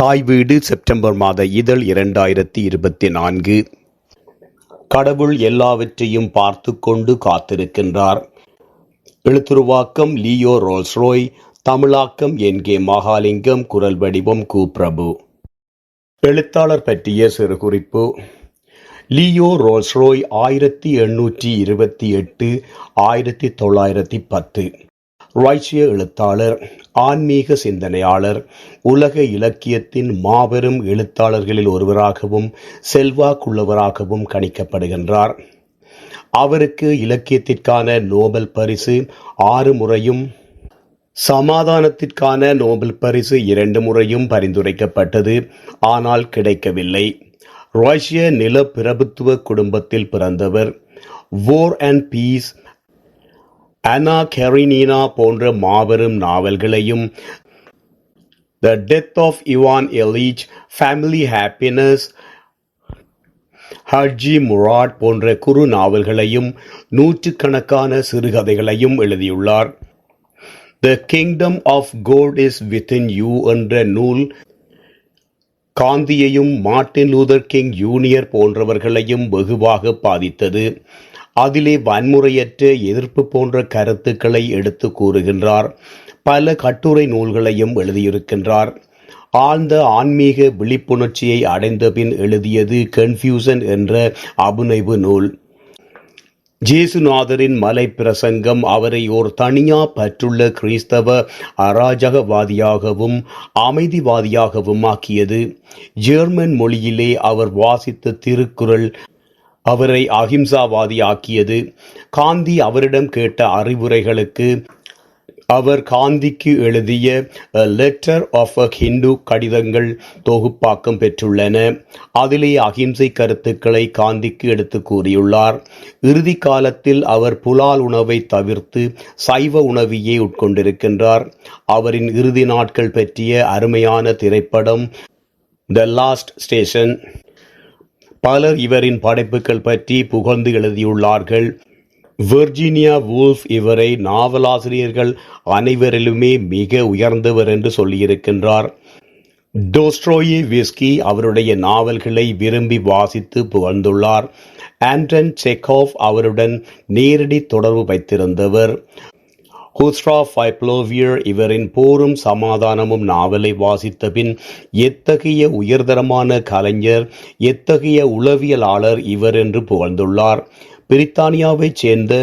தாய் வீடு செப்டம்பர் மாத இதழ் இரண்டாயிரத்தி இருபத்தி நான்கு. கடவுள் எல்லாவற்றையும் பார்த்து கொண்டு காத்திருக்கின்றார். எழுத்துருவாக்கம் லியோ ரோல்ஸ்ரோய் தமிழாக்கம் என் கே மகாலிங்கம் குரல் வடிவம் கு பிரபு எழுத்தாளர் பற்றிய சிறு குறிப்பு லியோ ரோல்ஸ்ரோய் ஆயிரத்தி எண்ணூற்றி இருபத்தி எட்டு ஆயிரத்தி தொள்ளாயிரத்தி பத்து. ராய்ச்சிய எழுத்தாளர் ஆன்மீக சிந்தனையாளர் உலக இலக்கியத்தின் மாபெரும் எழுத்தாளர்களில் ஒருவராகவும் செல்வாக்குள்ளவராகவும் கணிக்கப்படுகின்றார். அவருக்கு இலக்கியத்திற்கான நோபல் பரிசு ஆறு முறையும் சமாதானத்திற்கான நோபல் பரிசு இரண்டு முறையும் பரிந்துரைக்கப்பட்டது ஆனால் கிடைக்கவில்லை. ராய்சியா நில பிரபுத்துவ குடும்பத்தில் பிறந்தவர் வோர் அண்ட் பீஸ் அனா கெரினீனா போன்ற மாபெரும் நாவல்களையும் the death of Ivan Ilyich family happiness Hadji Murat போன்ற குறு நாவல்களையும் நூற்றுக்கணக்கான சிறுகதைகளையும் எழுதியுள்ளார். The kingdom of God is within you என்ற நூல் காந்தியையும் மார்ட்டின் லூதர் கிங் ஜூனியர் போன்றவர்களையும் வெகுவாக பாதித்தது. அதிலே வன்முறையற்ற எதிர்ப்பு போன்ற கருத்துக்களை எடுத்து கூறுகின்றார். பல கட்டுரை நூல்களையும் எழுதியிருக்கின்றார். ஆழ்ந்த ஆன்மீக விழிப்புணர்ச்சியை அடைந்த பின் எழுதியது கன்ஃபியூசன் என்ற அபுனைவு நூல். ஜேசுநாதரின் மலை பிரசங்கம் அவரை ஓர் தனியா பற்றுள்ள கிறிஸ்தவ அராஜகவாதியாகவும் அமைதிவாதியாகவும் ஆக்கியது. ஜெர்மன் மொழியிலே அவர் வாசித்த திருக்குறள் அவரை அகிம்சாவாதி ஆக்கியது காந்தி அவரிடம் கேட்ட அறிவுரைகளுக்கு அவர் காந்திக்கு எழுதிய லெட்டர் ஆஃப் அ ஹிந்து கடிதங்கள் தொகுப்பாக்கம் பெற்றுள்ளன. அதிலே அகிம்சை கருத்துக்களை காந்திக்கு எடுத்து கூறியுள்ளார். இறுதி காலத்தில் அவர் புலால் உணவை தவிர்த்து சைவ உணவையே உட்கொண்டிருக்கின்றார். அவரின் இறுதி நாட்கள் பற்றிய அருமையான திரைப்படம் த லாஸ்ட் ஸ்டேஷன் பலர் இவரின் படைப்புகள் பற்றி புகழ்ந்து எழுதியுள்ளார்கள். வெர்ஜீனியா வூல்ஃப் இவரை நாவலாசிரியர்கள் அனைவரிலுமே மிக உயர்ந்தவர் என்று சொல்லியிருக்கின்றார். டோஸ்ட்ரோயி விஸ்கி அவருடைய நாவல்களை விரும்பி வாசித்து புகழ்ந்துள்ளார். ஆண்டன் செக்கோவ் அவருடன் நேரடி தொடர்பு வைத்திருந்தவர். ஹூஸ்ட்ரா ஃபைப்ளோவியர் இவரின் போரும் சமாதானமும் நாவலை வாசித்த பின் எத்தகைய உயர்தரமான கலைஞர் எத்தகைய உளவியலாளர் இவர் என்று புகழ்ந்துள்ளார். பிரித்தானியாவைச் சேர்ந்த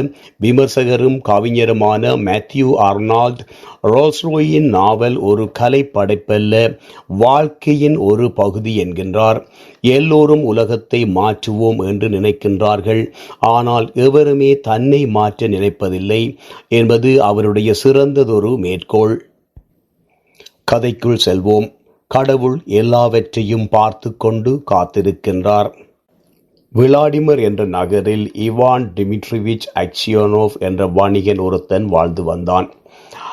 விமர்சகரும் கவிஞருமான மேத்யூ ஆர்னால்ட் ரோல்ஸ்ரோயின் நாவல் ஒரு கலை படைப்பல்ல வாழ்க்கையின் ஒரு பகுதி என்கின்றார். எல்லோரும் உலகத்தை மாற்றுவோம் என்று நினைக்கின்றார்கள். ஆனால் எவருமே தன்னை மாற்ற நினைப்பதில்லை என்பது அவருடைய சிறந்ததொரு மேற்கோள். கதைக்குள் செல்வோம். கடவுள் எல்லாவற்றையும் பார்த்து கொண்டு காத்திருக்கின்றார். விளாடிமிர் என்ற நகரில் இவான் டிமிட்ரிவிச் அக்சியோனோவ் என்ற வணிகன் ஒருத்தன் வாழ்ந்து வந்தான்.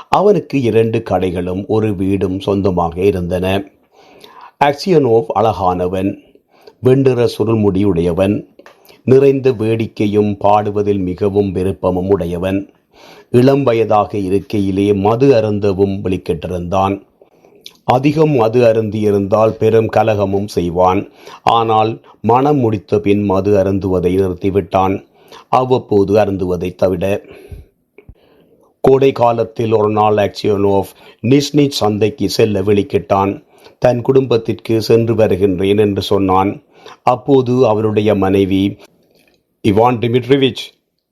அவனுக்கு இரண்டு கடைகளும் ஒரு வீடும் சொந்தமாக இருந்தன. அக்சியோனோவ் அழகானவன் வெண்டிற சுருள்முடியுடையவன் நிறைந்த வேடிக்கையும் பாடுவதில் மிகவும் விருப்பமும் உடையவன். இளம் வயதாக இருக்கையிலே மது அருந்தவும் வெளிக்கிட்டிருந்தான் அதிகம் மது அருந்தியிருந்தால் பெரும் கலகமும் செய்வான். ஆனால் மனம் முடித்த பின் மது அருந்துவதை நிறுத்திவிட்டான். அவ்வப்போது அருந்துவதை தவிர கோடை காலத்தில் ஒரு நாள் ஆக்சியோனோவ் நிஷ்னி சந்தைக்கு செல்ல வெளிக்கிட்டான் தன் குடும்பத்திற்கு சென்று வருகின்றேன் என்று சொன்னான். அப்போது அவருடைய மனைவி இவான் டிமிட்ரிவிச்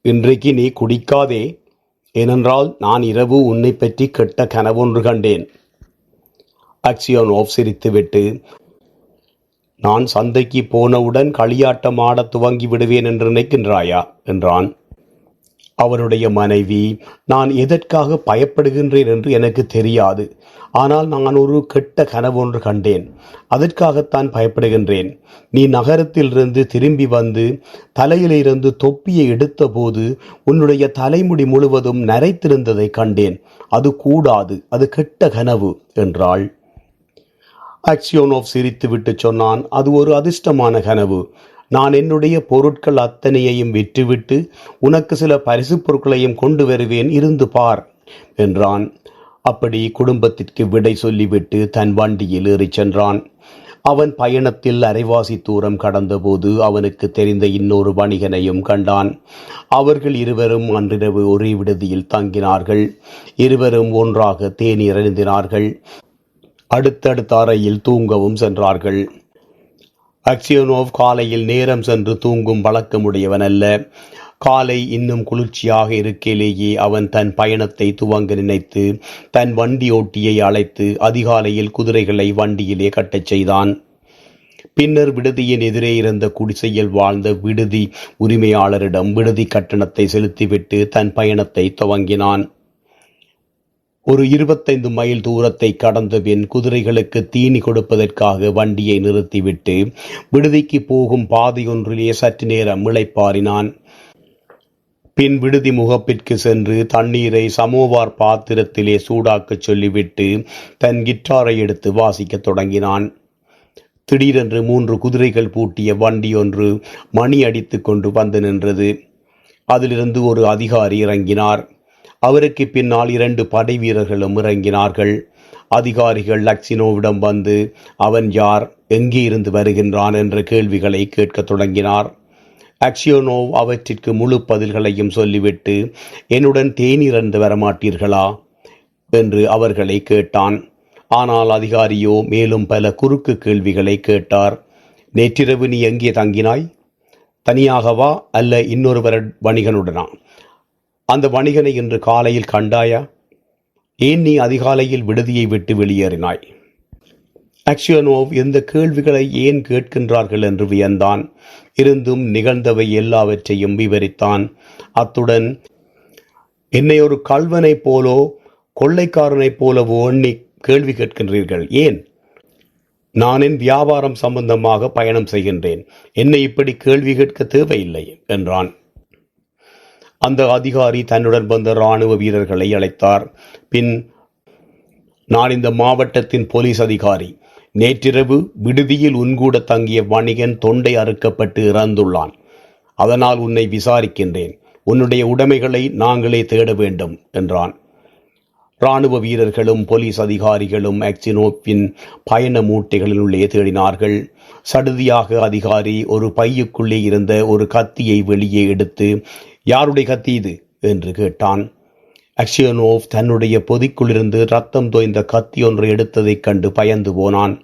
இன்றைக்கு நீ குடிக்காதே. ஏனென்றால் நான் இரவு உன்னை பற்றி கெட்ட கனவொன்று கண்டேன். அக்சியோனோவ் சிரித்துவிட்டு நான் சந்தைக்கு போனவுடன் களியாட்டம் ஆடத் துவங்கி விடுவேன் என்று நினைக்கின்றாயா? என்றான். அவருடைய மனைவி நான் எதற்காக பயப்படுகின்றேன் என்று எனக்கு தெரியாது. ஆனால் நான் ஒரு கெட்ட கனவொன்று கண்டேன். அதற்காகத்தான் பயப்படுகின்றேன். நீ நகரத்திலிருந்து திரும்பி வந்து தலையிலிருந்து தொப்பியை எடுத்தபோது உன்னுடைய தலைமுடி முழுவதும் நரைத்திருந்ததை கண்டேன். அது கூடாது அது கெட்ட கனவு என்றாள். அக்சியோனோவ் சிரித்துவிட்டு சொன்னான் அது ஒரு அதிர்ஷ்டமான கனவு. நான் என்னுடைய பொருட்கள் அத்தனையையும் விற்றுவிட்டு உனக்கு சில பரிசு பொருட்களையும் கொண்டு வருவேன் இருந்து பார் என்றான். அப்படி குடும்பத்திற்கு விடை சொல்லிவிட்டு தன் வண்டியில் ஏறிச் சென்றான். அவன் பயணத்தில் அரைவாசி தூரம் கடந்தபோது அவனுக்கு தெரிந்த இன்னொரு வணிகனையும் கண்டான். அவர்கள் இருவரும் அன்றிரவு ஒரே விடுதியில் தங்கினார்கள். இருவரும் ஒன்றாக தேநீர் அருந்தினார்கள் அடுத்தடுத்த அறையில் தூங்கவும் சென்றார்கள். அக்சியோனோவ் காலையில் நேரம் சென்று தூங்கும் பழக்கமுடையவன் அல்ல. காலை இன்னும் குளிர்ச்சியாக இருக்கையிலேயே அவன் தன் பயணத்தை துவங்க நினைத்து தன் வண்டி ஓட்டியை அழைத்து அதிகாலையில் குதிரைகளை வண்டியிலே கட்டச் செய்தான். பின்னர் விடுதியின் எதிரே இருந்த குடிசையில் வாழ்ந்த விடுதி உரிமையாளரிடம் விடுதி கட்டணத்தை செலுத்திவிட்டு தன் பயணத்தை துவங்கினான். ஒரு இருபத்தைந்து மைல் தூரத்தை கடந்த பின் குதிரைகளுக்கு தீனி கொடுப்பதற்காக வண்டியை நிறுத்திவிட்டு விடுதிக்கு போகும் பாதையொன்றிலே சற்று நேரம் இளைப்பாறினான். பின் விடுதி முகப்பிற்கு சென்று தண்ணீரை சமோவார் பாத்திரத்திலே சூடாக்கச் சொல்லிவிட்டு தன் கிட்டாரை எடுத்து வாசிக்கத் தொடங்கினான். திடீரென்று மூன்று குதிரைகள் பூட்டிய வண்டி ஒன்று மணி அடித்து கொண்டு வந்து நின்றது. அதிலிருந்து ஒரு அதிகாரி இறங்கினார். அவருக்கு பின்னால் இரண்டு படை வீரர்களும் இறங்கினார்கள். அதிகாரிகள் லக்சினோவிடம் வந்து அவன் யார்? எங்கே இருந்து வருகின்றான்? என்ற கேள்விகளை கேட்கத் தொடங்கினார். அக்ஷியோனோவ் அவற்றிற்கு முழு பதில்களையும் சொல்லிவிட்டு என்னுடன் தேனிறந்து வரமாட்டீர்களா? என்று அவர்களை கேட்டான். ஆனால் அதிகாரியோ மேலும் பல குறுக்கு கேள்விகளை கேட்டார். நேற்றிரவு நீ எங்கே தங்கினாய்? தனியாகவா அல்ல இன்னொருவர் வணிகனுடனா? அந்த வணிகனை இன்று காலையில் கண்டாயா? ஏன் நீ அதிகாலையில் விடுதியை விட்டு வெளியேறினாய்? அக்ஷியனோவ் இந்த கேள்விகளை ஏன் கேட்கின்றார்கள் என்று வியந்தான். இருந்தும் நிகழ்ந்தவை எல்லாவற்றையும் விவரித்தான். அத்துடன் என்னை ஒரு கல்வனைப் போலோ கொள்ளைக்காரனைப் போலவோ எண்ணி கேள்வி கேட்கின்றீர்கள். ஏன்? நான் என் வியாபாரம் சம்பந்தமாக பயணம் செய்கின்றேன். என்னை இப்படி கேள்வி கேட்க தேவையில்லை என்றான். அந்த அதிகாரி தன்னுடன் வந்த இராணுவ வீரர்களை அழைத்தார். பின் நான் இந்த மாவட்டத்தின் போலீஸ் அதிகாரி. நேற்றிரவு விடுதியில் உன்கூட தங்கிய வணிகன் தொண்டை அறுக்கப்பட்டு இறந்துள்ளான். அதனால் உன்னை விசாரிக்கின்றேன். உன்னுடைய உடைமைகளை நாங்களே தேட வேண்டும் என்றான். இராணுவ வீரர்களும் போலீஸ் அதிகாரிகளும் ஆக்சினோப்பின் பயண மூட்டைகளினுள்ளே தேடினார்கள். சடுதியாக அதிகாரி ஒரு பையுக்குள்ளே இருந்த ஒரு கத்தியை வெளியே எடுத்து யாருடைய கத்தி இது? என்று கேட்டான். அக்ஷியனோவ் தன்னுடைய பொதிக்குள்ளிருந்து ரத்தம் தோய்ந்த கத்தி ஒன்று எடுத்ததைக் கண்டு பயந்து போனான்.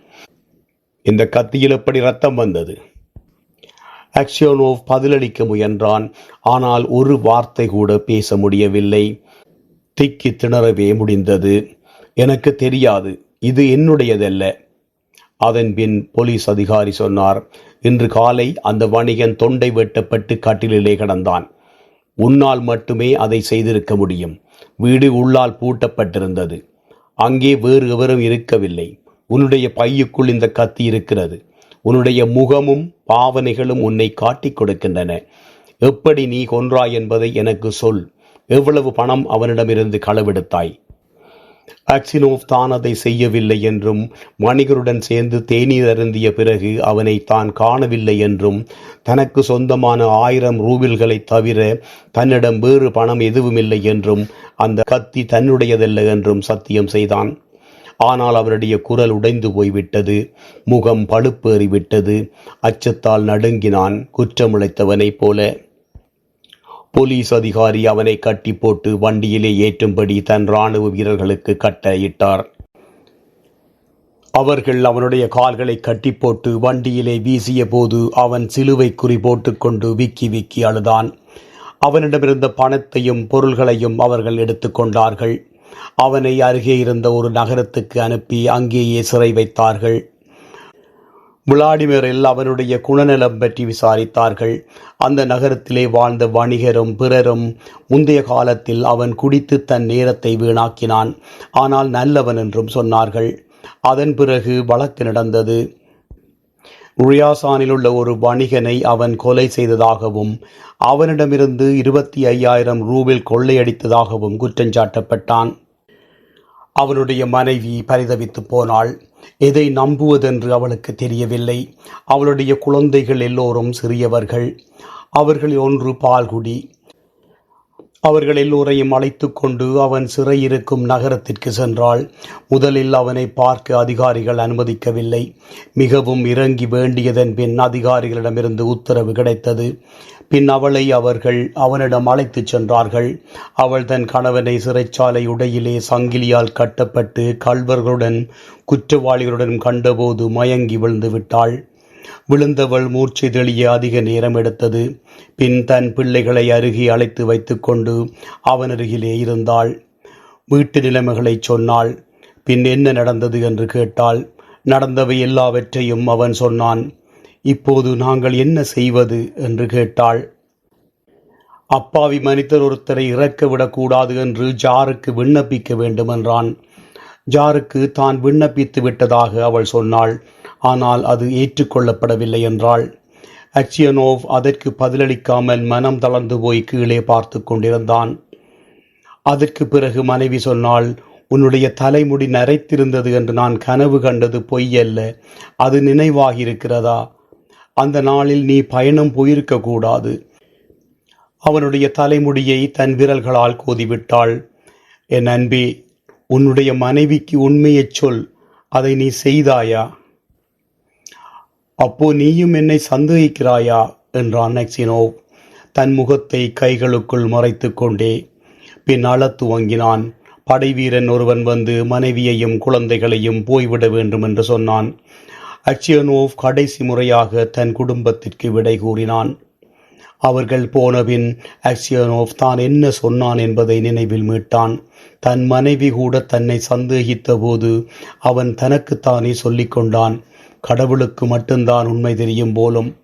இந்த கத்தியில் எப்படி ரத்தம் வந்தது? அக்ஷியோனோவ் பதிலளிக்க முயன்றான். ஆனால் ஒரு வார்த்தை கூட பேச முடியவில்லை. திக்கி திணறவே முடிந்தது. எனக்கு தெரியாது இது என்னுடையதல்ல. அதன் பின் போலீஸ் அதிகாரி சொன்னார். இன்று காலை அந்த வணிகன் தொண்டை வெட்டப்பட்டு கட்டிலே கிடந்தான். உன்னால் மட்டுமே அதை செய்திருக்க முடியும். வீடு உள்ளால் பூட்டப்பட்டிருந்தது. அங்கே வேறு எவரும் இருக்கவில்லை. உன்னுடைய பையுக்குள் இந்த கத்தி இருக்கிறது. உன்னுடைய முகமும் பாவனைகளும் உன்னை காட்டிக் கொடுக்கின்றன. எப்படி நீ கொன்றாய் என்பதை எனக்கு சொல். எவ்வளவு பணம் அவனிடமிருந்து களவெடுத்தாய். அக்சினோவ் தான் அதை செய்யவில்லை என்றும் வணிகருடன் சேர்ந்து தேநீர் அருந்திய பிறகு அவனை தான் காணவில்லை என்றும் தனக்கு சொந்தமான ஆயிரம் ரூபில்களை தவிர தன்னிடம் வேறு பணம் எதுவுமில்லை என்றும் அந்த கத்தி தன்னுடையதல்ல என்றும் சத்தியம் செய்தான். ஆனால் அவருடைய குரல் உடைந்து போய்விட்டது முகம் பழுப்பேறிவிட்டது அச்சத்தால் நடுங்கினான் குற்றமுளைத்தவனைப் போல. போலீஸ் அதிகாரி அவனை கட்டி போட்டு வண்டியிலே ஏற்றும்படி தன் ராணுவ வீரர்களுக்கு கட்டளையிட்டார். அவர்கள் அவனுடைய கால்களை கட்டி போட்டு வண்டியிலே வீசிய போது அவன் சிலுவை குறி போட்டுக்கொண்டு விக்கி விக்கி அழுதான். அவனிடமிருந்த பணத்தையும் பொருள்களையும் அவர்கள் எடுத்துக்கொண்டார்கள் அவனை அருகே இருந்த ஒரு நகரத்துக்கு அனுப்பி அங்கேயே சிறை வைத்தார்கள். விளாடிமிரில் அவனுடைய குணநலம் பற்றி விசாரித்தார்கள். அந்த நகரத்திலே வாழ்ந்த வணிகரும் பிறரும் முந்தைய காலத்தில் அவன் குடித்து தன் நேரத்தை வீணாக்கினான். ஆனால் நல்லவன் என்றும் சொன்னார்கள். அதன் பிறகு வழக்கு நடந்தது. உரியாசானில் உள்ள ஒரு வணிகனை அவன் கொலை செய்ததாகவும் அவனிடமிருந்து இருபத்தி ஐயாயிரம் ரூபில் கொள்ளையடித்ததாகவும் குற்றஞ்சாட்டப்பட்டான் அவனுடைய மனைவி பரிதவித்து போனாள். எதை நம்புவதென்று அவளுக்கு தெரியவில்லை. அவளுடைய குழந்தைகள் எல்லோரும் சிறியவர்கள். அவர்களில் ஒன்று பால்குடி. அவர்கள் எல்லோரையும் அழைத்து கொண்டு அவன் சிறையிருக்கும் நகரத்திற்கு சென்றாள். முதலில் அவனை பார்க்க அதிகாரிகள் அனுமதிக்கவில்லை. மிகவும் இறங்கி வேண்டியதன் பின் அதிகாரிகளிடமிருந்து உத்தரவு கிடைத்தது. பின் அவளை அவர்கள் அவனிடம் அழைத்துச் சென்றார்கள். அவள் தன் கணவனை சிறைச்சாலை உடையிலே சங்கிலியால் கட்டப்பட்டு கள்வர்களுடன் குற்றவாளிகளுடன் கண்டபோது மயங்கி விழுந்து விட்டாள். விழுந்தவள் மூர்ச்சை தெளிய அதிக நேரம் எடுத்தது. பின் தன் பிள்ளைகளை அருகே அழைத்து வைத்துக்கொண்டு அவன் அருகிலே இருந்தாள். வீட்டு நிலைமைகளைச் சொன்னாள். பின் என்ன நடந்தது என்று கேட்டாள். நடந்தவை எல்லாவற்றையும் அவன் சொன்னான். இப்போது நாங்கள் என்ன செய்வது? என்று கேட்டாள். அப்பாவி மனிதர் ஒருத்தரை இறக்க விடக்கூடாது என்று ஜாருக்கு விண்ணப்பிக்க வேண்டும் என்றான். ஜாருக்கு தான் விண்ணப்பித்து விட்டதாக அவள் சொன்னாள். ஆனால் அது ஏற்றுக்கொள்ளப்படவில்லை என்றாள். அச்சியனோவ் அதற்கு பதிலளிக்காமல் மனம் தளர்ந்து போய் கீழே பார்த்து கொண்டிருந்தான். அதற்கு பிறகு மனைவி சொன்னாள் உன்னுடைய தலைமுடி நரைத்திருந்தது என்று நான் கனவு கண்டது பொய்யல்ல அது நினைவாகியிருக்கிறதா? அந்த நாளில் நீ பயணம் போயிருக்க கூடாது. அவனுடைய தலைமுடியை தன் விரல்களால் கோதிவிட்டாள். என் அன்பே உன்னுடைய மனைவிக்கு உண்மையைச் சொல். அதை நீ செய்தாயா? அப்போ நீயும் என்னை சந்தேகிக்கிறாயா? என்றான் நெக்சினோவ். தன் முகத்தை கைகளுக்குள் மறைத்து கொண்டே. பின் அளத்து வாங்கினான் படைவீரன் ஒருவன் வந்து மனைவியையும் குழந்தைகளையும் போய்விட வேண்டும் என்று சொன்னான். அச்சியனோவ் கடைசி முறையாக தன் குடும்பத்திற்கு விடை கூறினான். அவர்கள் போனபின் அக்சியனோவ் தான் என்ன சொன்னான் என்பதை நினைவில் மீட்டான். தன் மனைவி கூட தன்னை சந்தேகித்த போது அவன் தனக்குத்தானே சொல்லிக் கொண்டான். கடவுளுக்கு மட்டும்தான் உண்மை தெரியும் போலும்.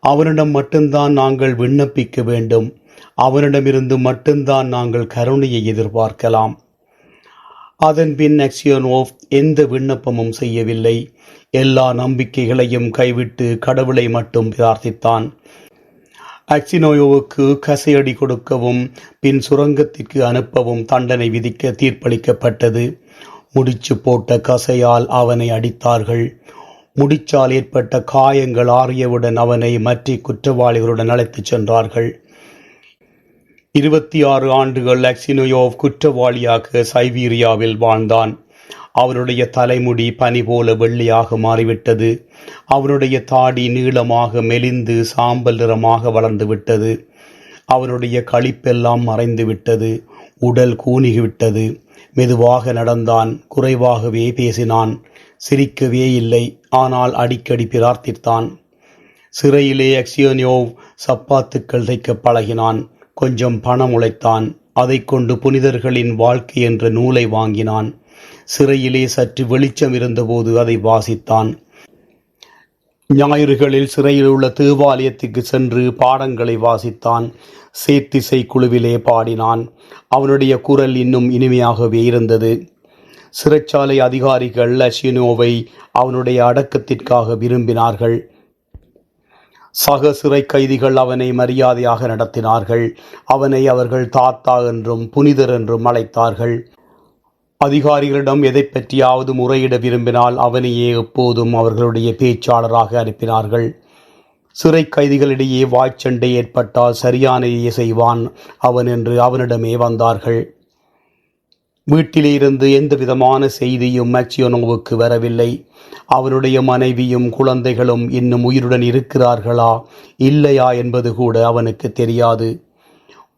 அவனிடம் மட்டும்தான் நாங்கள் விண்ணப்பிக்க வேண்டும். அவனிடமிருந்து மட்டும்தான் நாங்கள் கருணையை எதிர்பார்க்கலாம். அதன் பின் அக்சியோனோவ் எந்த விண்ணப்பமும் செய்யவில்லை. எல்லா நம்பிக்கைகளையும் கைவிட்டு கடவுளை மட்டும் பிரார்த்தித்தான். அக்சினோயோவுக்கு கசையடி கொடுக்கவும் பின் சுரங்கத்திற்கு அனுப்பவும் தண்டனை விதிக்க தீர்ப்பளிக்கப்பட்டது. முடிச்சு போட்ட கசையால் அவனை அடித்தார்கள். முடிச்சால் ஏற்பட்ட காயங்கள் ஆறியவுடன் அவனை மற்ற குற்றவாளிகளுடன் அழைத்துச் சென்றார்கள். இருபத்தி ஆறு ஆண்டுகள் அக்சினோயோவ் குற்றவாளியாக சைபீரியாவில் வாழ்ந்தான். அவருடைய தலைமுடி பனி போல வெள்ளையாக மாறிவிட்டது. அவருடைய தாடி நீளமாக மெலிந்து சாம்பல் நிறமாக வளர்ந்து விட்டது களிப்பெல்லாம் மறைந்து விட்டது உடல் கூனிவிட்டது மெதுவாக நடந்தான். குறைவாகவே பேசினான். சிரிக்கவே இல்லை. ஆனால் அடிக்கடி பிரார்த்தித்தான். சிறையிலே அக்சியோனியோவ் சப்பாத்துக்கள் தைக்க பழகினான். கொஞ்சம் பணம் உழைத்தான். அதை கொண்டு புனிதர்களின் வாழ்க்கை என்ற நூலை வாங்கினான். சிறையிலே சற்று வெளிச்சம் இருந்தபோது அதை வாசித்தான். ஞாயிறுகளில் சிறையில் உள்ள தேவாலயத்துக்கு சென்று பாடங்களை வாசித்தான். சேத்திசை குழுவிலே பாடினான். அவனுடைய குரல் இன்னும் இனிமையாகவே இருந்தது. சிறைச்சாலை அதிகாரிகள் அஷினோவை அவனுடைய அடக்கத்திற்காக விரும்பினார்கள். சக சிறை கைதிகள் அவனை மரியாதையாக நடத்தினார்கள். அவனை அவர்கள் தாத்தா என்றும் புனிதர் என்றும் அழைத்தார்கள். அதிகாரிகளிடம் எதை பற்றியாவது முறையிட விரும்பினால் அவனையே எப்போதும் அவர்களுடைய பேச்சாளராக அனுப்பினார்கள். சிறை கைதிகளிடையே வாய்ச்சண்டை ஏற்பட்டால் சரியானையே செய்வான் அவன் என்று அவனிடமே வந்தார்கள். வீட்டிலிருந்து எந்த விதமான செய்தியும் மேக்சியோனோவுக்கு வரவில்லை. அவருடைய மனைவியும் குழந்தைகளும் இன்னும் உயிருடன் இருக்கிறார்களா? இல்லையா என்பது கூட அவனுக்கு தெரியாது.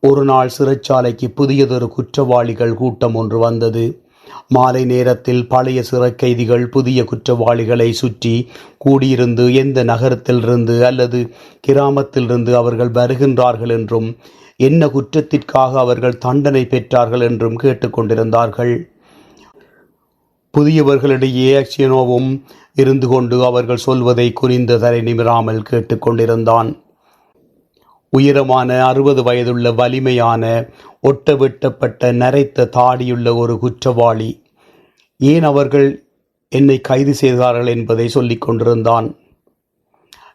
ஒரு நாள் சிறைச்சாலைக்கு புதியதொரு குற்றவாளிகள் கூட்டம் ஒன்று வந்தது. மாலை நேரத்தில் பழைய சிறை கைதிகள் புதிய குற்றவாளிகளை சுற்றி கூடியிருந்து எந்த நகரத்திலிருந்து அல்லது கிராமத்திலிருந்து அவர்கள் வருகின்றார்கள் என்றும் என்ன குற்றத்திற்காக அவர்கள் தண்டனை பெற்றார்கள் என்றும் கேட்டுக்கொண்டிருந்தார்கள். புதியவர்களிடையே அக்ஷியனோவும் இருந்து கொண்டு அவர்கள் சொல்வதை குறிந்த தரை நிமிராமல் கேட்டுக்கொண்டிருந்தான். உயரமான அறுபது வயதுள்ள வலிமையான ஒட்ட வெட்டப்பட்ட நரைத்த தாடியுள்ள ஒரு குற்றவாளி. ஏன் அவர்கள் என்னை கைது செய்தார்கள் என்பதை சொல்லிக் கொண்டிருந்தான்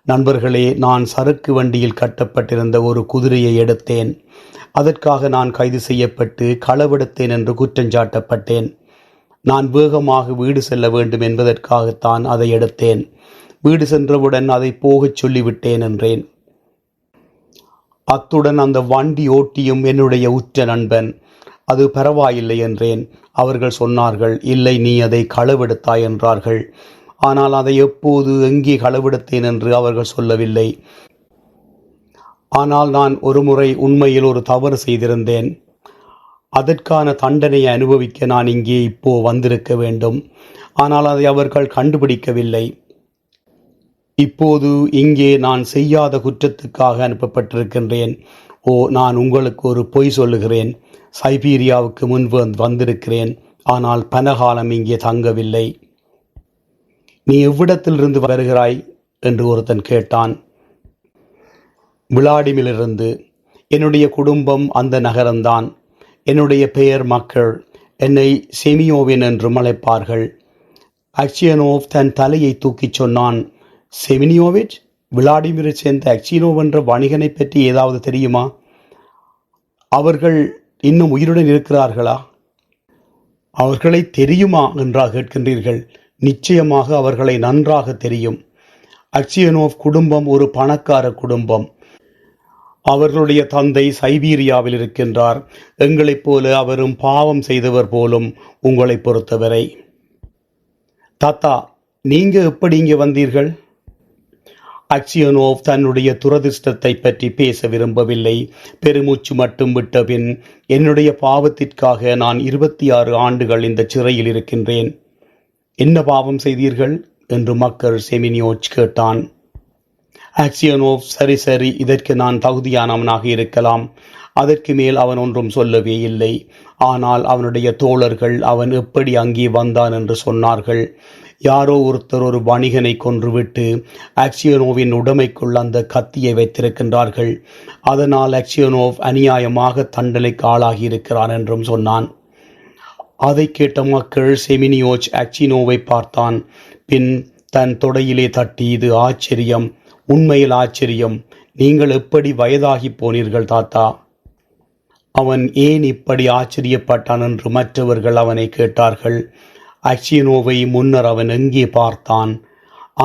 நண்பர்களே நான் சரக்கு வண்டியில் கட்டப்பட்டிருந்த ஒரு குதிரையை எடுத்தேன். அதற்காக நான் கைது செய்யப்பட்டு களவெடுத்தேன் என்று குற்றஞ்சாட்டப்பட்டேன் நான் வேகமாக வீடு செல்ல வேண்டும் என்பதற்காகத்தான் அதை எடுத்தேன். வீடு சென்றவுடன் அதை போகச் சொல்லிவிட்டேன் என்றேன். அத்துடன் அந்த வண்டி ஓட்டியும் என்னுடைய உற்ற நண்பன் அது பரவாயில்லை என்றேன். அவர்கள் சொன்னார்கள் இல்லை நீ அதை களவெடுத்தாய் என்றார்கள். ஆனால் அதை எப்போது எங்கே களவெடுத்தேன் என்று அவர்கள் சொல்லவில்லை. ஆனால் நான் ஒருமுறை உண்மையில் ஒரு தவறு செய்திருந்தேன். அதற்கான தண்டனையை அனுபவிக்க நான் இங்கே இப்போ வந்திருக்க வேண்டும். ஆனால் அதை அவர்கள் கண்டுபிடிக்கவில்லை. இப்போது இங்கே நான் செய்யாத குற்றத்துக்காக அனுப்பப்பட்டிருக்கின்றேன். ஓ நான் உங்களுக்கு ஒரு பொய் சொல்லுகிறேன். சைபீரியாவுக்கு முன்பு வந்து- வந்திருக்கிறேன். ஆனால் பனகாலம் இங்கே தங்கவில்லை. நீ எவ்விடத்திலிருந்து வருகிறாய்? என்று ஒருத்தன் கேட்டான். விளாடிமிலிருந்து என்னுடைய குடும்பம் அந்த நகரம்தான். என்னுடைய பெயர் மக்கள் என்னை செமியோவின் என்றும் அழைப்பார்கள். அக்சியனோவ் தன் தலையை தூக்கிச் சொன்னான். செமினியோவிச்? விளாடிமிரை சேர்ந்த அக்சியனோவ் என்ற வணிகனை பற்றி ஏதாவது தெரியுமா? அவர்கள் இன்னும் உயிருடன் இருக்கிறார்களா? அவர்களை தெரியுமா? என்றாக கேட்கின்றீர்கள். நிச்சயமாக அவர்களை நன்றாக தெரியும். அக்சியனோவ் குடும்பம் ஒரு பணக்கார குடும்பம். அவர்களுடைய தந்தை சைபீரியாவில் இருக்கின்றார். எங்களைப் போல அவரும் பாவம் செய்தவர் போலும் உங்களை பொறுத்தவரை. தாத்தா நீங்க எப்படி இங்கே வந்தீர்கள்? அக்சியனோவ் தன்னுடைய துரதிர்ஷ்டத்தை பற்றி பேச விரும்பவில்லை. பெருமூச்சு மட்டும் விட்ட பின் என்னுடைய பாவத்திற்காக நான் இருபத்தி ஆறு ஆண்டுகள் இந்த சிறையில் இருக்கின்றேன். என்ன பாவம் செய்தீர்கள்? என்று மக்கள் செமினியோச் கேட்டான். ஆக்சியனோவ் சரி சரி இதற்கு நான் தகுதியானவனாக இருக்கலாம். அதற்கு மேல் அவன் ஒன்றும் சொல்லவே இல்லை. ஆனால் அவனுடைய தோழர்கள் அவன் எப்படி அங்கே வந்தான் என்று சொன்னார்கள். யாரோ ஒருத்தர் ஒரு வணிகனை கொன்றுவிட்டு ஆக்சியனோவின் உடைமைக்குள் அந்த கத்தியை வைத்திருக்கின்றார்கள். அதனால் ஆக்சியனோவ் அநியாயமாக தண்டனைக்கு ஆளாகி இருக்கிறான் என்றும் சொன்னான். அதை கேட்ட மக்கள் செமினியோச் அச்சினோவை பார்த்தான். பின் தன் தொடையிலே தட்டி இது ஆச்சரியம் உண்மையில் ஆச்சரியம். நீங்கள் எப்படி வயதாகி போனீர்கள் தாத்தா அவன் ஏன் இப்படி ஆச்சரியப்பட்டான் என்று மற்றவர்கள் அவனை கேட்டார்கள். அக்சினோவை முன்னர் அவன் எங்கே பார்த்தான்?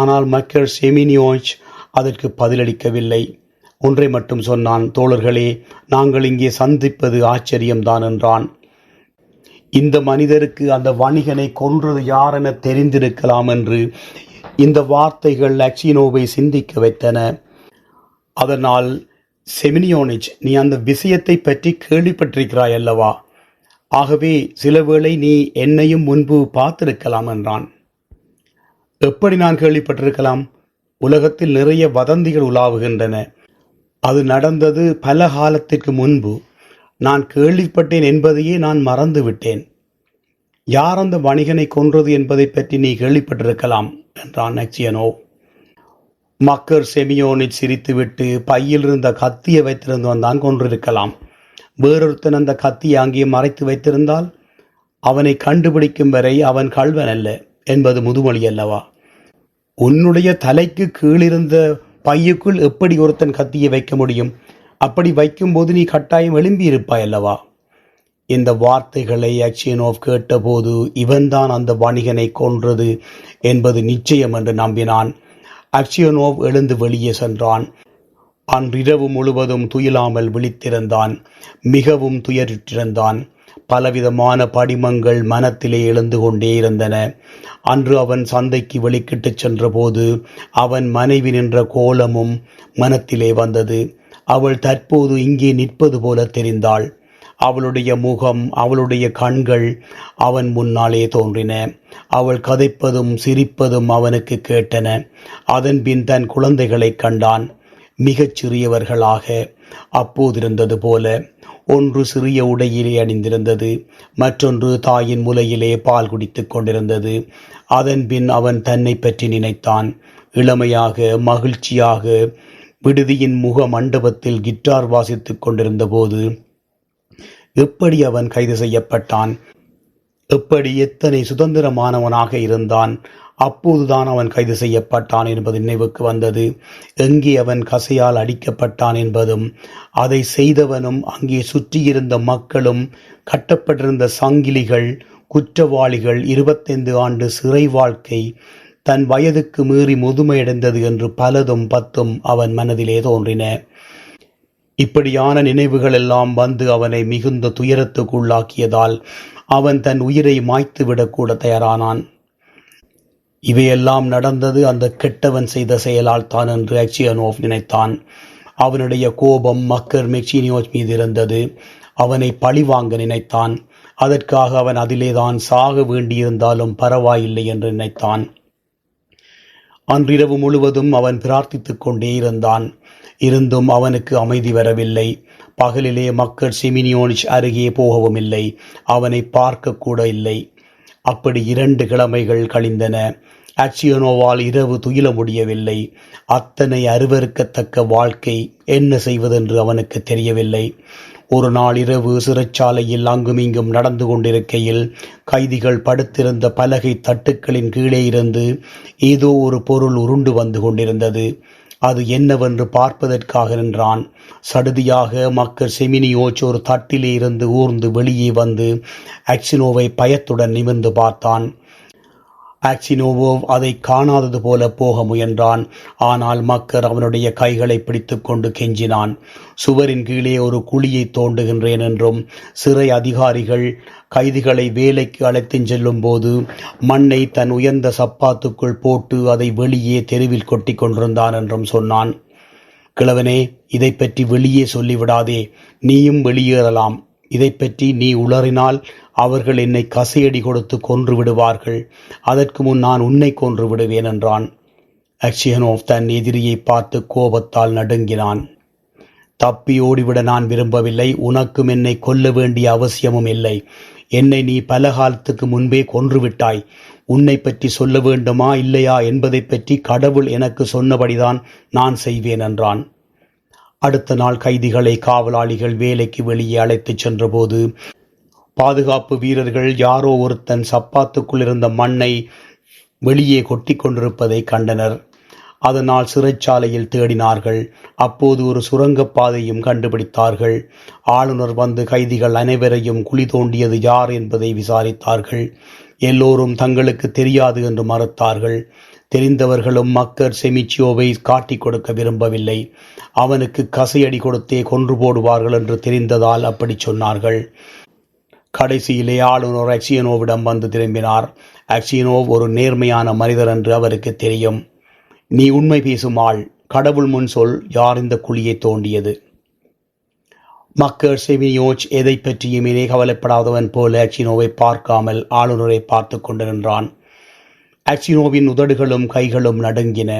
ஆனால் மக்கள் செமினியோச் அதற்கு பதிலளிக்கவில்லை. ஒன்றை மட்டும் சொன்னான் தோழர்களே நாங்கள் இங்கே சந்திப்பது ஆச்சரியம்தான் என்றான். இந்த மனிதருக்கு அந்த வணிகனை கொன்றது யாரென தெரிந்திருக்கலாம் என்று இந்த வார்த்தைகள் லக்ஷினோவை சிந்திக்க வைத்தன. அதனால் செமினியோனிச் நீ அந்த விஷயத்தை பற்றி கேள்விப்பட்டிருக்கிறாய் அல்லவா? ஆகவே சில வேளை நீ என்னையும் முன்பு பார்த்திருக்கலாம் என்றான். எப்படி நான் கேள்விப்பட்டிருக்கலாம்? உலகத்தில் நிறைய வதந்திகள் உலாவுகின்றன. அது நடந்தது பல காலத்திற்கு முன்பு. நான் கேள்விப்பட்டேன் என்பதையே நான் மறந்து விட்டேன் யார் அந்த வணிகனை கொன்றது என்பதை பற்றி நீ கேள்விப்பட்டிருக்கலாம் என்றான் நக்சியனோ மக்கர் செமியோனில் சிரித்துவிட்டு பையில் இருந்த கத்தியை வைத்திருந்தவன் தான் கொன்றிருக்கலாம். வேறொருத்தன் அந்த கத்தியை அங்கே மறைத்து வைத்திருந்தால் அவனை கண்டுபிடிக்கும் வரை அவன் கள்வன் அல்ல என்பது முதுமொழி அல்லவா? உன்னுடைய தலைக்கு கீழிருந்த பையுக்குள் எப்படி ஒருத்தன் கத்தியை வைக்க முடியும்? அப்படி வைக்கும்போது நீ கட்டாயம் எழும்பி இருப்பாய் அல்லவா? இந்த வார்த்தைகளை அக்ஷியனோவ் கேட்டபோது இவன்தான் அந்த வணிகனை கொன்றது என்பது நிச்சயம் என்று நம்பினான். அக்ஷியனோவ் எழுந்து வெளியே சென்றான். அன்றிரவு முழுவதும் துயிலாமல் விழித்திருந்தான். மிகவும் துயரிட்டிருந்தான். பலவிதமான படிமங்கள் மனத்திலே எழுந்து கொண்டே இருந்தன. அன்று அவன் சந்தைக்கு வெளிக்கிட்டு சென்றபோது அவன் மனைவி நின்ற கோலமும் மனத்திலே வந்தது. அவள் தற்போது இங்கே நிற்பது போல தெரிந்தாள். அவளுடைய முகம் அவளுடைய கண்கள் அவன் முன்னாலே தோன்றின. அவள் கதைப்பதும் சிரிப்பதும் அவனுக்கு கேட்டன. அதன்பின் தன் குழந்தைகளைக் கண்டான். மிகச் சிறியவர்களாக அப்போதிருந்தது போல. ஒன்று சிறிய உடையிலே அணிந்திருந்தது மற்றொன்று தாயின் முலையிலே பால் குடித்துக் கொண்டிருந்தது. அதன்பின் அவன் தன்னை பற்றி நினைத்தான். இளமையாக மகிழ்ச்சியாக விடுதியின் முக மண்டபத்தில் கிட்டார் வாசித்துக் கொண்டிருந்த போது எப்படி அவன் கைது செய்யப்பட்டான்? எப்படி எத்தனை சுதந்திரமானவனாக இருந்தான்? அப்போதுதான் அவன் கைது செய்யப்பட்டான் என்பது நினைவுக்கு வந்தது. எங்கே அவன் கசையால் அடிக்கப்பட்டான் என்பதும் அதை செய்தவனும் அங்கே சுற்றியிருந்த மக்களும் கட்டப்பட்டிருந்த சங்கிலிகள் குற்றவாளிகள் இருபத்தைந்து ஆண்டு சிறை வாழ்க்கை தன் வயதுக்கு மீறி முதுமையடைந்தது என்று பலதும் பத்தும் அவன் மனதிலே தோன்றின. இப்படியான நினைவுகள் எல்லாம் வந்து அவனை மிகுந்த துயரத்துக்குள்ளாக்கியதால் அவன் தன் உயிரை மாய்த்து விடக்கூட தயாரானான். இவையெல்லாம் நடந்தது அந்த கெட்டவன் செய்த செயலால் தான் என்று அச்சியனோவ் நினைத்தான். அவனுடைய கோபம் மக்கர் மெக்சினியோஸ் மீது இருந்தது. அவனை பழிவாங்க நினைத்தான். அதற்காக அவன் அதிலேதான் சாக வேண்டியிருந்தாலும் பரவாயில்லை என்று நினைத்தான். அன்றிரவு முழுவதும் அவன் பிரார்த்தித்துக் கொண்டே இருந்தான். இருந்தும் அவனுக்கு அமைதி வரவில்லை. பகலிலே மக்கள் சிமினியோனிச் அருகே போகவும் இல்லை. அவனை பார்க்க கூட இல்லை. அப்படி இரண்டு கிழமைகள் கழிந்தன. ஆக்சியனோவால் இரவு துயில முடியவில்லை. அத்தனை அருவருக்கத்தக்க வாழ்க்கை என்ன செய்வதென்று அவனுக்கு தெரியவில்லை. ஒரு நாள் இரவு சிறைச்சாலையில் அங்குமிங்கும் நடந்து கொண்டிருக்கையில் கைதிகள் படுத்திருந்த பலகை தட்டுக்களின் கீழே இருந்து ஏதோ ஒரு பொருள் உருண்டு வந்து கொண்டிருந்தது. அது என்னவென்று பார்ப்பதற்காக நின்றான். சடுதியாக மக்கள் செமினியோச் ஒரு தட்டிலே இருந்து ஊர்ந்து வெளியே வந்து ஆக்சினோவை பயத்துடன் நிமிர்ந்து பார்த்தான். ஆக்சினோவோ அதை காணாதது போல போக முயன்றான். ஆனால் மக்கர் அவனுடைய கைகளை பிடித்துக்கொண்டு கெஞ்சினான். சுவரின் கீழே ஒரு குழியை தோண்டுகின்றேன் என்றும் சிறை அதிகாரிகள் கைதிகளை வேலைக்கு அழைத்துச் செல்லும் போது மண்ணை தன் உயர்ந்த சப்பாத்துக்குள் போட்டு அதை வெளியே தெருவில் கொட்டி கொண்டிருந்தான் என்றும் சொன்னான். கிழவனே இதை பற்றி வெளியே சொல்லிவிடாதே. நீயும் வெளியேறலாம். இதை பற்றி நீ உளறினால் அவர்கள் என்னை கசையடி கொடுத்து கொன்று விடுவார்கள் அதற்கு முன் நான் உன்னை கொன்று விடுவேன் என்றான் அக்ஷியனோவ் தன் எதிரியை பார்த்து கோபத்தால் நடுங்கினான். தப்பி ஓடிவிட நான் விரும்பவில்லை. உனக்கும் என்னை கொல்ல வேண்டிய அவசியமும் இல்லை. என்னை நீ பல காலத்துக்கு முன்பே கொன்றுவிட்டாய். உன்னை பற்றி சொல்ல வேண்டுமா இல்லையா என்பதை பற்றி கடவுள் எனக்கு சொன்னபடிதான் நான் செய்வேன் என்றான். அடுத்த நாள் கைதிகளை காவலாளிகள் வேலைக்கு வெளியே அழைத்துச் சென்றபோது பாதுகாப்பு வீரர்கள் யாரோ ஒருத்தன் சப்பாத்துக்குள் இருந்த மண்ணை வெளியே கொட்டி கொண்டிருப்பதை கண்டனர். அதனால் சிறைச்சாலையில் தேடினார்கள். அப்போது ஒரு சுரங்கப்பாதையும் கண்டுபிடித்தார்கள். ஆளுநர் வந்து கைதிகள் அனைவரையும் குழி தோண்டியது யார் என்பதை விசாரித்தார்கள். எல்லோரும் தங்களுக்கு தெரியாது என்று மறுத்தார்கள். தெரிந்தவர்களும் மக்கர் செமிச்சியோவை காட்டிக் கொடுக்க விரும்பவில்லை. அவனுக்கு கசையடி கொடுத்தே கொன்று போடுவார்கள் என்று தெரிந்ததால் அப்படி சொன்னார்கள். கடைசியிலே ஆளுநர் அக்சியனோவிடம் வந்து திரும்பினார். அக்சியனோவ் ஒரு நேர்மையான மனிதர் என்று அவருக்கு தெரியும். நீ உண்மை பேசும் ஆள் கடவுள் முன் சொல். யார் இந்த குழியை தோண்டியது? மக்கர் செமியோச் எதை பற்றியுமே கவலைப்படாதவன் போல அக்சினோவை பார்க்காமல் ஆளுநரை பார்த்து கொண்டு நின்றான். அச்சினோவின் உதடுகளும் கைகளும் நடுங்கின.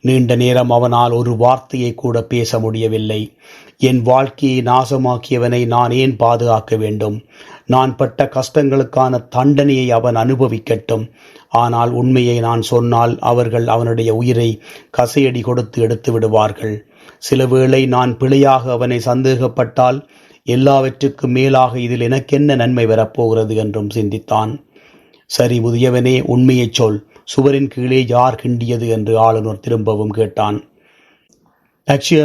நீண்ட நேரம் அவனால் ஒரு வார்த்தையை கூட பேச முடியவில்லை. என் வாழ்க்கையை நாசமாக்கியவனை நான் ஏன் பாதுகாக்க வேண்டும்? நான் பட்ட கஷ்டங்களுக்கான தண்டனையை அவன் அனுபவிக்கட்டும். ஆனால் உண்மையை நான் சொன்னால் அவர்கள் அவனுடைய உயிரை கசையடி கொடுத்து எடுத்து விடுவார்கள். சில வேளை நான் பிழையாக அவனை சந்தேகப்பட்டால் எல்லாவற்றுக்கும் மேலாக இதில் எனக்கென்ன நன்மை வரப்போகிறது என்றும் சிந்தித்தான். சரி முதியவனே உண்மையைச் சொல். சுவரின் கீழே யார் கிண்டியது என்று ஆளுநர் திரும்பவும் கேட்டான்.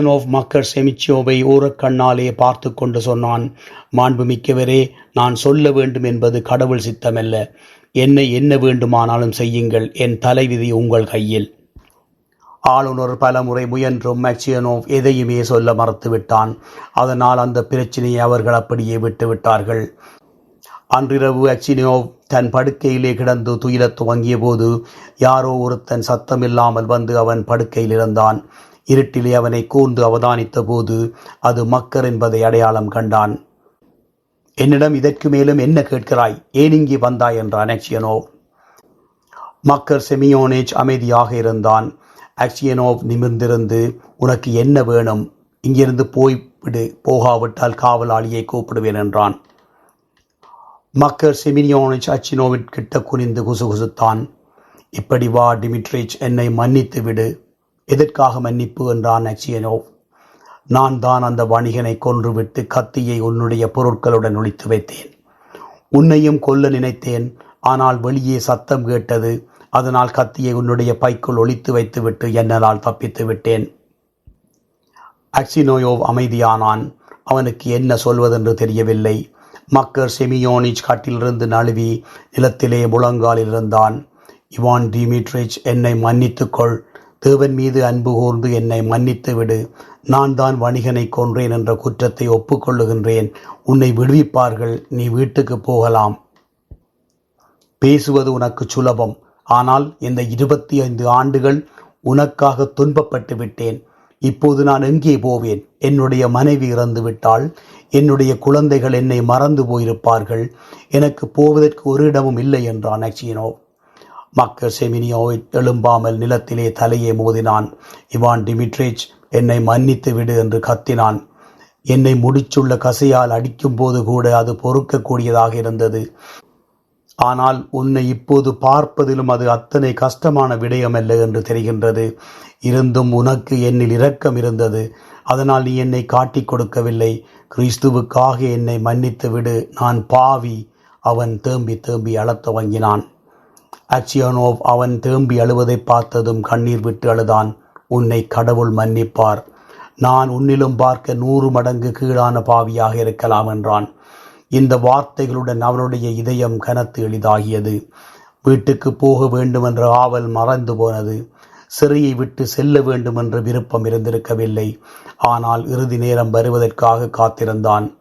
ஆஃப் மக்கர் செமிச்சியோவை ஊரக்கண்ணாலே பார்த்து கொண்டு சொன்னான். மாண்புமிக்கவரே நான் சொல்ல வேண்டும் என்பது கடவுள் சித்தமல்ல. என்னை என்ன வேண்டுமானாலும் செய்யுங்கள். என் தலைவிதி உங்கள் கையில். ஆளுநர் பலமுறை முயன்றும் மேக்சியனோவ் எதையுமே சொல்ல மறுத்துவிட்டான். அதனால் அந்த பிரச்சனையை அவர்கள் அப்படியே விட்டுவிட்டார்கள். அன்றிரவு அக்சினியோவ் தன் படுக்கையிலே கிடந்து துயிலத் துவங்கிய போது யாரோ ஒருத்தன் சத்தமில்லாமல் வந்து அவன் படுக்கையில் இருந்தான் இருட்டிலே அவனை கூர்ந்து அவதானித்த போது அது மக்கர் என்பதை அடையாளம் கண்டான். என்னிடம் இதற்கு மேலும் என்ன கேட்கிறாய்? ஏன் இங்கே வந்தாய்? என்றான் ஆக்சியனோவ் மக்கர் செமியோனேஜ் அமைதியாக இருந்தான். அக்ஷியனோவ் நிமிர்ந்திருந்து உனக்கு என்ன வேணும்? இங்கிருந்து போய்விடு. போகாவிட்டால் காவலாளியை கூப்பிடுவேன் என்றான். மக்கர் செமினியோனிச் அச்சினோவிற்கிட்ட குனிந்து குசுகுசுத்தான். இப்படி வா டிமிட்ரிச் என்னை மன்னித்து விடு. எதற்காக மன்னிப்பு என்றான் அச்சியனோவ் நான் தான் அந்த வணிகனை கொன்றுவிட்டு கத்தியை உன்னுடைய பொருட்களுடன் ஒழித்து வைத்தேன். உன்னையும் கொல்ல நினைத்தேன். ஆனால் வெளியே சத்தம் கேட்டது. அதனால் கத்தியை உன்னுடைய பைக்குள் ஒழித்து வைத்துவிட்டு என்னால் தப்பித்து விட்டேன். அக்சினோயோவ் அமைதியானான். அவனுக்கு என்ன சொல்வதென்று தெரியவில்லை. மக்கர் செமியோனிச் காட்டிலிருந்து நழுவி நிலத்திலே முழங்காலில் இருந்தான் இவான் டிமிட்ரிச் என்னை மன்னித்துக்கொள். தேவன் மீது அன்பு கூர்ந்து என்னை மன்னித்து விடு நான் தான் வணிகனை கொன்றேன் என்ற குற்றத்தை ஒப்புக்கொள்ளுகின்றேன். உன்னை விடுவிப்பார்கள். நீ வீட்டுக்கு போகலாம். பேசுவது உனக்கு சுலபம். ஆனால் இந்த இருபத்தி ஐந்து ஆண்டுகள் உனக்காக துன்பப்பட்டு விட்டேன் இப்போது நான் எங்கே போவேன்? என்னுடைய மனைவி இறந்து விட்டால் என்னுடைய குழந்தைகள் என்னை மறந்து போயிருப்பார்கள். எனக்கு போவதற்கு ஒரு இடமும் இல்லை என்றான் அக்சியனோ மக்கள் செமினியோ எழும்பாமல் நிலத்திலே தலையை மோதினான். இவான் டிமிட்ரேஜ் என்னை மன்னித்து விடு என்று கத்தினான். என்னை முடிச்சுள்ள கசையால் அடிக்கும்போது கூட அது பொறுக்கக்கூடியதாக இருந்தது. ஆனால் உன்னை இப்போது பார்ப்பதிலும் அது அத்தனை கஷ்டமான விடயமல்ல என்று தெரிகின்றது. இருந்தும் உனக்கு என்னில் இரக்கம் இருந்தது. அதனால் நீ என்னை காட்டிக் கொடுக்கவில்லை. கிறிஸ்துவுக்காக என்னை மன்னித்து விடு. நான் பாவி. அவன் தேம்பி தேம்பி அழத் துவங்கினான். அச்சியனோவ் அவன் தேம்பி அழுவதை பார்த்ததும் கண்ணீர் விட்டு அழுதான். உன்னை கடவுள் மன்னிப்பார். நான் உன்னிலும் பார்க்க நூறு மடங்கு கீழான பாவியாக இருக்கலாம் என்றான். இந்த வார்த்தைகளுடன் அவனுடைய இதயம் கனத்து எளிதாகியது. வீட்டுக்கு போக வேண்டும் என்ற ஆவல் மறந்து போனது. சிறையை விட்டு செல்ல வேண்டும் என்ற விருப்பம் இருந்திருக்கவில்லை. ஆனால் இறுதி நேரம் வருவதற்காக காத்திருந்தான்.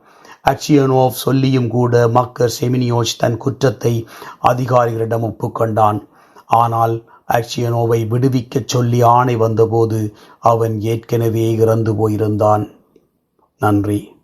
அச்சியனோவ் சொல்லியும் கூட மக்கர் செமினியோஸ் தன் குற்றத்தை அதிகாரிகளிடம் ஒப்புக்கொண்டான் ஆனால் அச்சியனோவை விடுவிக்கச் சொல்லி ஆணை வந்தபோது அவன் ஏற்கனவே இறந்து போயிருந்தான். நன்றி.